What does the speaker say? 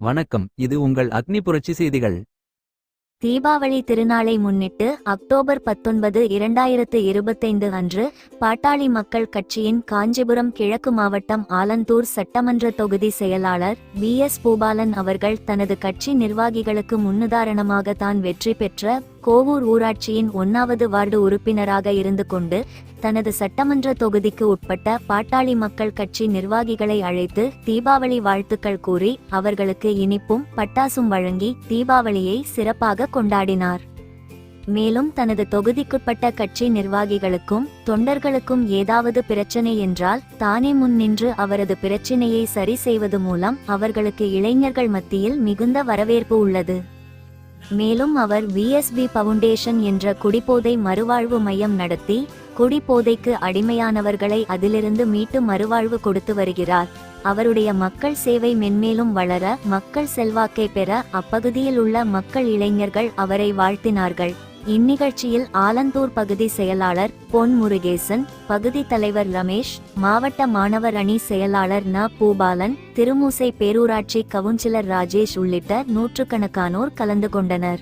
வணக்கம் இது உங்கள் அக்னி புரட்சி செய்திகள். தீபாவளி திருநாளை முன்னிட்டு அக்டோபர் பத்தொன்பது இரண்டாயிரத்து இருபத்தைந்து அன்று பாட்டாளி மக்கள் கட்சியின் காஞ்சிபுரம் கிழக்கு மாவட்டம் ஆலந்தூர் சட்டமன்ற தொகுதி செயலாளர் வி எஸ் பூபாலன் அவர்கள் தனது கட்சி நிர்வாகிகளுக்கு முன்னுதாரணமாக தான் வெற்றி பெற்ற கோவூர் ஊராட்சியின் ஒன்னாவது வார்டு உறுப்பினராக இருந்து கொண்டு தனது சட்டமன்ற தொகுதிக்கு உட்பட்ட பாட்டாளி மக்கள் கட்சி நிர்வாகிகளை அழைத்து தீபாவளி வாழ்த்துக்கள் கூறி அவர்களுக்கு இனிப்பும் பட்டாசும் வழங்கி தீபாவளியை சிறப்பாக கொண்டாடினார். மேலும் தனது தொகுதிக்குட்பட்ட கட்சி நிர்வாகிகளுக்கும் தொண்டர்களுக்கும் ஏதாவது பிரச்சனை என்றால் தானே முன் நின்று அவரது பிரச்சினையை சரி செய்வது மூலம் அவர்களுக்கு இளைஞர்கள் மத்தியில் மிகுந்த வரவேற்பு உள்ளது. மேலும் அவர் விஎஸ்பி பவுண்டேஷன் என்ற குடிபோதை மறுவாழ்வு மையம் நடத்தி குடிபோதைக்கு அடிமையானவர்களை அதிலிருந்து மீட்டு மறுவாழ்வு கொடுத்து வருகிறார். அவருடைய மக்கள் சேவை மென்மேலும் வளர மக்கள் செல்வாக்கை பெற அப்பகுதியில் உள்ள மக்கள் இளைஞர்கள் அவரை வாழ்த்தினார்கள். இந்நிகழ்ச்சியில் ஆலந்தூர் பகுதி செயலாளர் பொன் முருகேசன் பகுதி தலைவர் ரமேஷ் மாவட்ட மாணவர் அணி செயலாளர் ந. பூபாலன் திருமூசை பேரூராட்சி கவுன்சிலர் ராஜேஷ் உள்ளிட்ட நூற்றுக்கணக்கானோர் கலந்து கொண்டனர்.